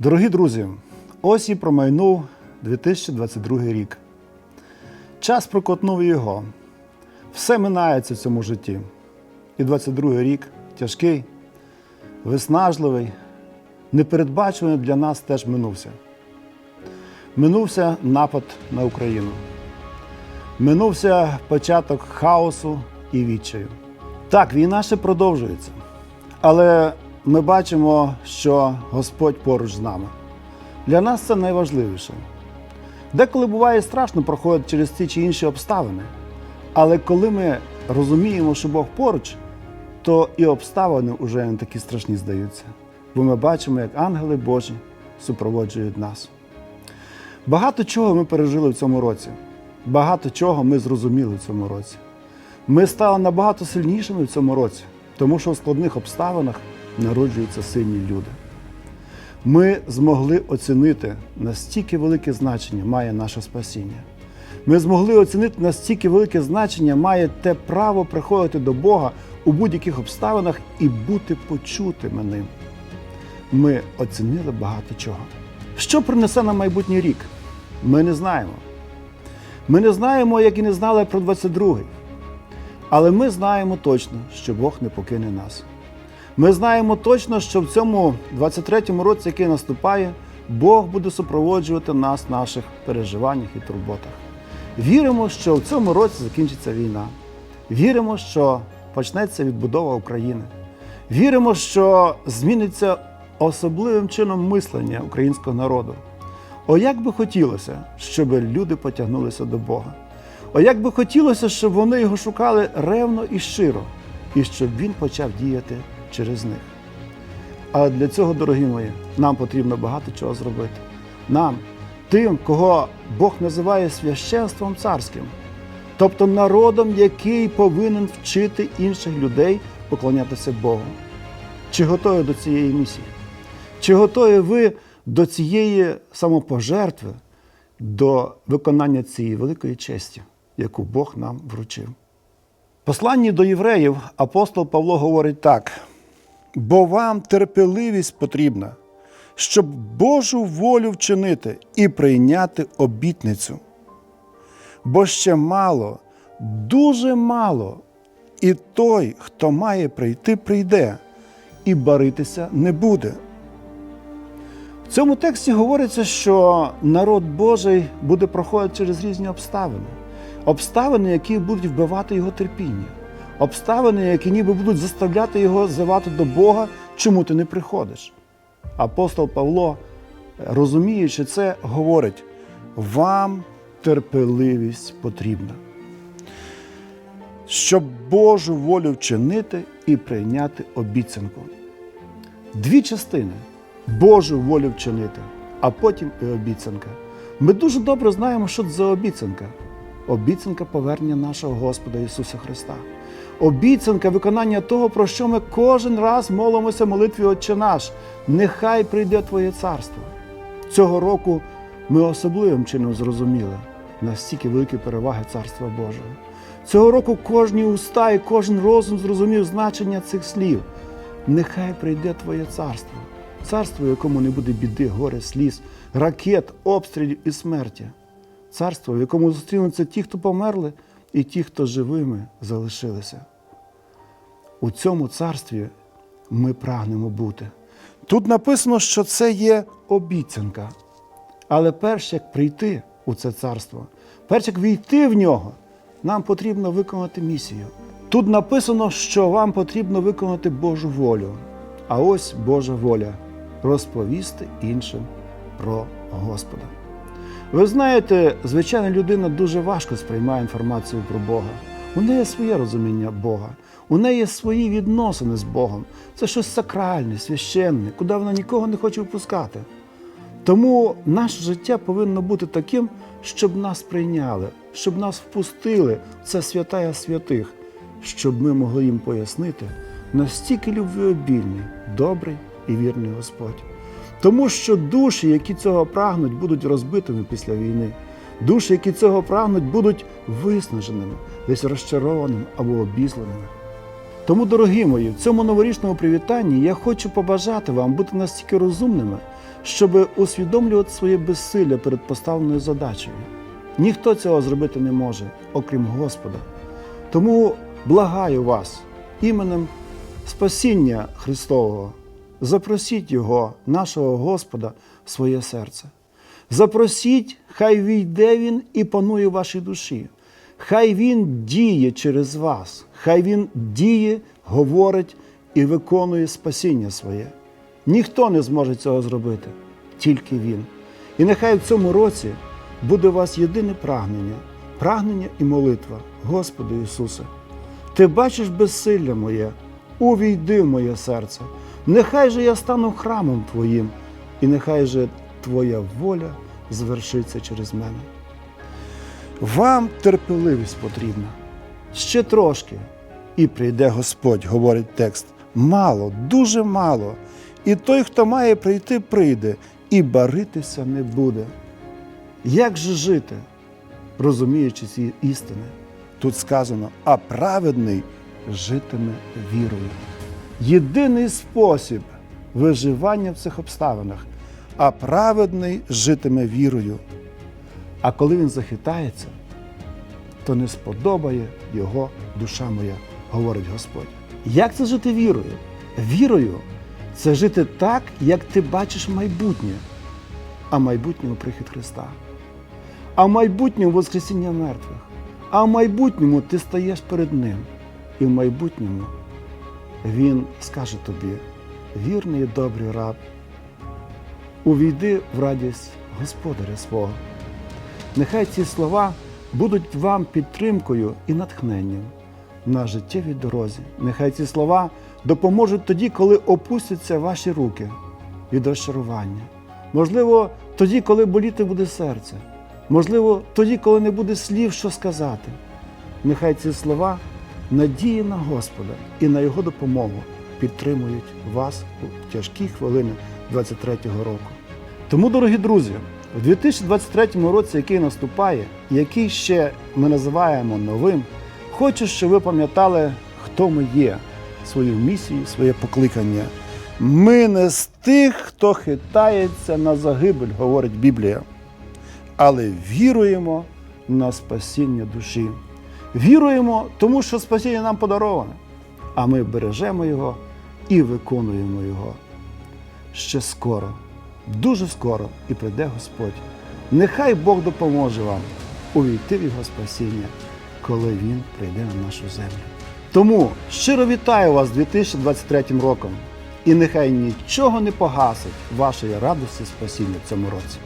Дорогі друзі, ось і промайнув 2022 рік. Час прокотнув його. Все минається в цьому житті. І 22 рік тяжкий, виснажливий, непередбачуваний для нас теж минувся. Минувся напад на Україну. Минувся початок хаосу і відчаю. Так, війна ще продовжується. Але ми бачимо, що Господь поруч з нами. Для нас це найважливіше. Деколи буває страшно проходити через ті чи інші обставини. Але коли ми розуміємо, що Бог поруч, то і обставини вже не такі страшні здаються. Бо ми бачимо, як ангели Божі супроводжують нас. Багато чого ми пережили в цьому році. Багато чого ми зрозуміли в цьому році. Ми стали набагато сильнішими в цьому році, тому що в складних обставинах народжуються сильні люди. Ми змогли оцінити, настільки велике значення має наше спасіння. Ми змогли оцінити, настільки велике значення має те право приходити до Бога у будь-яких обставинах і бути почутими ним. Ми оцінили багато чого. Що принесе нам майбутній рік? Ми не знаємо. Ми не знаємо, як і не знали про 22-й. Але ми знаємо точно, що Бог не покине нас. Ми знаємо точно, що в цьому 23-му році, який наступає, Бог буде супроводжувати нас в наших переживаннях і турботах. Віримо, що в цьому році закінчиться війна. Віримо, що почнеться відбудова України. Віримо, що зміниться особливим чином мислення українського народу. О, як би хотілося, щоб люди потягнулися до Бога. О, як би хотілося, щоб вони його шукали ревно і щиро, і щоб він почав діяти через них. Але для цього, дорогі мої, нам потрібно багато чого зробити. Нам, тим, кого Бог називає священством царським, тобто народом, який повинен вчити інших людей поклонятися Богу. Чи готові до цієї місії? Чи готові ви до цієї самопожертви, до виконання цієї великої честі, яку Бог нам вручив? Посланні до євреїв апостол Павло говорить так: бо вам терпеливість потрібна, щоб Божу волю вчинити і прийняти обітницю. Бо ще мало, дуже мало, і той, хто має прийти, прийде, і баритися не буде. В цьому тексті говориться, що народ Божий буде проходити через різні обставини. Обставини, які будуть вбивати його терпіння, обставини, які ніби будуть заставляти його зивати до Бога, чому ти не приходиш. Апостол Павло, розуміючи це, говорить: вам терпеливість потрібна, щоб Божу волю вчинити і прийняти обіцянку. Дві частини Божу волю вчинити, а потім і обіцянка. Ми дуже добре знаємо, що це за обіцянка. Обіцянка повернення нашого Господа Ісуса Христа. Обіцянка виконання того, про що ми кожен раз молимося в молитві Отче наш. Нехай прийде Твоє царство. Цього року ми особливим чином зрозуміли, настільки великі переваги Царства Божого. Цього року кожні уста і кожен розум зрозумів значення цих слів. Нехай прийде Твоє царство, царство, в якому не буде біди, горя, сліз, ракет, обстрілів і смерті. Царство, в якому зустрінуться ті, хто померли, і ті, хто живими залишилися. У цьому царстві ми прагнемо бути. Тут написано, що це є обіцянка. Але перш як прийти у це царство, перш як війти в нього, нам потрібно виконати місію. Тут написано, що вам потрібно виконати Божу волю. А ось Божа воля розповісти іншим про Господа. Ви знаєте, звичайна людина дуже важко сприймає інформацію про Бога. У неї своє розуміння Бога, у неї є свої відносини з Богом. Це щось сакральне, священне, куди вона нікого не хоче впускати. Тому наше життя повинно бути таким, щоб нас прийняли, щоб нас впустили в це святая святих, щоб ми могли їм пояснити, настільки любвеобільний, добрий і вірний Господь. Тому що душі, які цього прагнуть, будуть розбитими після війни. Душі, які цього прагнуть, будуть виснаженими, десь розчарованими або обізленими. Тому, дорогі мої, в цьому новорічному привітанні я хочу побажати вам бути настільки розумними, щоб усвідомлювати своє безсилля перед поставленою задачею. Ніхто цього зробити не може, окрім Господа. Тому благаю вас іменем спасіння Христового, запросіть Його, нашого Господа, в своє серце. Запросіть, хай війде Він і панує в вашій душі. Хай Він діє через вас, хай Він діє, говорить і виконує спасіння своє. Ніхто не зможе цього зробити, тільки Він. І нехай в цьому році буде у вас єдине прагнення, прагнення і молитва, Господи Ісусе. Ти бачиш безсилля моє, увійди в моє серце. Нехай же я стану храмом Твоїм, і нехай же Твоя воля звершиться через мене. Вам терпеливість потрібна. Ще трошки. І прийде Господь, говорить текст. Мало, дуже мало. І той, хто має прийти, прийде, і баритися не буде. Як же жити, розуміючи ці істини? Тут сказано, а праведний житиме вірою. Єдиний спосіб виживання в цих обставинах, а праведний житиме вірою. А коли він захитається, то не сподобає його душа моя, говорить Господь. Як це жити вірою? Вірою це жити так, як ти бачиш майбутнє, а майбутнього прихід Христа. А в майбутньому Воскресіння мертвих. А в майбутньому ти стаєш перед Ним. І в майбутньому Він скаже тобі: вірний і добрий раб, увійди в радість Господаря свого. Нехай ці слова будуть вам підтримкою і натхненням на життєвій дорозі. Нехай ці слова допоможуть тоді, коли опустяться ваші руки від розчарування. Можливо, тоді, коли боліти буде серце. Можливо, тоді, коли не буде слів, що сказати. Нехай ці слова надії на Господа і на Його допомогу підтримують вас у тяжкі хвилини 23-го року. Тому, дорогі друзі, у 2023 році, який наступає, який ще ми називаємо новим, хочу, щоб ви пам'ятали, хто ми є, свою місію, своє покликання. Ми не з тих, хто хитається на загибель, говорить Біблія, але віруємо на спасіння душі. Віруємо, тому що спасіння нам подароване, а ми бережемо його і виконуємо його. Ще скоро, дуже скоро і прийде Господь. Нехай Бог допоможе вам увійти в Його спасіння, коли Він прийде на нашу землю. Тому щиро вітаю вас з 2023 роком, і нехай нічого не погасить вашої радості спасіння в цьому році.